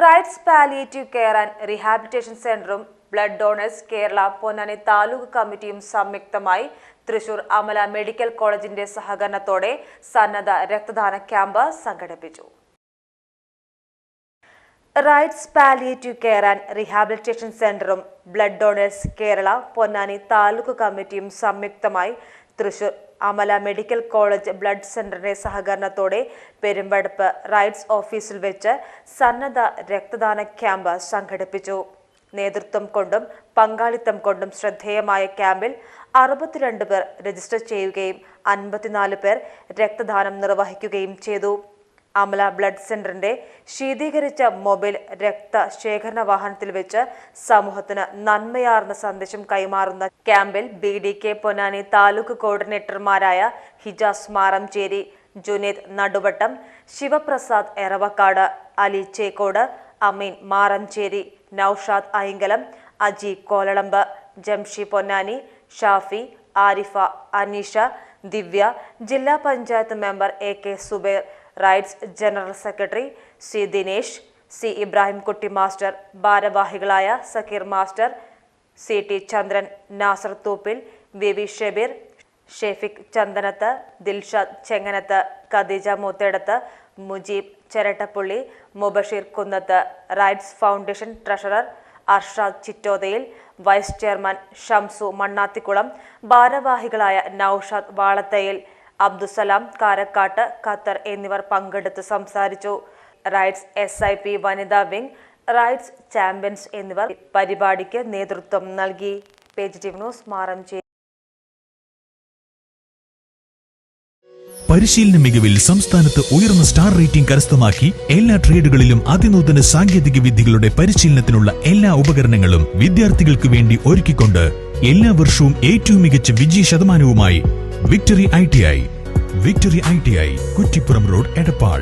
Rights palliative care and rehabilitation സെന്ററും blood donors Kerala Ponnani taluk കമ്മിറ്റിയും സംയുക്തമായി തൃശൂർ അമല മെഡിക്കൽ കോളേജിന്റെ സഹകരണത്തോടെ സന്നദ്ധ രക്തദാന ക്യാമ്പ് സംഘടിപ്പിച്ചു. Rights palliative care and rehabilitation സെന്ററും ബ്ലഡ് ഡോണേഴ്സ് കേരള പൊന്നാനി താലൂക്ക് കമ്മിറ്റിയും സംയുക്തമായി Thrissur Amala medical college blood സെന്ററിന്റെ സഹകരണത്തോടെ പെരുമ്പടപ്പ് റൈറ്റ്സ് ഓഫീസിൽ വെച്ച് സന്നദ്ധ രക്തദാന ക്യാമ്പ് സംഘടിപ്പിച്ചു. നേതൃത്വം കൊണ്ടും പങ്കാളിത്തം കൊണ്ടും ശ്രദ്ധേയമായ ക്യാമ്പിൽ അറുപത്തിരണ്ട് പേർ രജിസ്റ്റർ ചെയ്യുകയും അൻപത്തിനാല് പേർ രക്തദാനം നിർവഹിക്കുകയും ചെയ്തു. അമല ബ്ലഡ് സെന്ററിന്റെ ശീതീകരിച്ച മൊബൈൽ രക്തശേഖരണ വാഹനത്തിൽ വെച്ച് സമൂഹത്തിന് നന്മയാർന്ന സന്ദേശം കൈമാറുന്ന ക്യാമ്പിൽ B D K Ponnani taluk കോർഡിനേറ്റർമാരായ Hijas Maramcheri Juned Naduvattam Shivaprasad Eravakkad Ali Chekkode Ameen Maramcheri Naushad Ayinkalam Aji Kolalamb Jamshi Ponnani Shafi Arifa Aneesha Divya ജില്ലാ panchayat member A K Zubair rights general secretary C Dinesh C Ibrahim Kutty master ഭാരവാഹികളായ Zakir master C T Chandran Nasar Thooppil V V Shebeer Shefik Chandanath Dilshad Chenganath Khadeeja Moothedath Mujeeb Cherattapully Mubasheer Kunnath rights foundation treasurer Arshad Chittothayil vice chairman Shamsu Mannathikulam ഭാരവാഹികളായ Naushad Valathayil Abdussalam Karakkad Qatar എന്നിവർ പങ്കെടുത്ത് സംസാരിച്ചു. Rights S I P വനിതാ wing rights champions എന്നിവർ പരിപാടിക്ക് നേതൃത്വം നൽകി. Page news മാറംചേരി പരിശീലന മികവിൽ സംസ്ഥാനത്ത് ഉയർന്ന സ്റ്റാർ റേറ്റിംഗ് കരസ്ഥമാക്കി എല്ലാ ട്രേഡുകളിലും അതിനൂതന സാങ്കേതിക വിദ്യകളുടെ പരിശീലനത്തിനുള്ള എല്ലാ ഉപകരണങ്ങളും വിദ്യാർത്ഥികൾക്ക് വേണ്ടി ഒരുക്കിക്കൊണ്ട് എല്ലാ വർഷവും ഏറ്റവും മികച്ച വിജയ ശതമാനവുമായി victory I T I victory I T I Kuttippuram road Edappal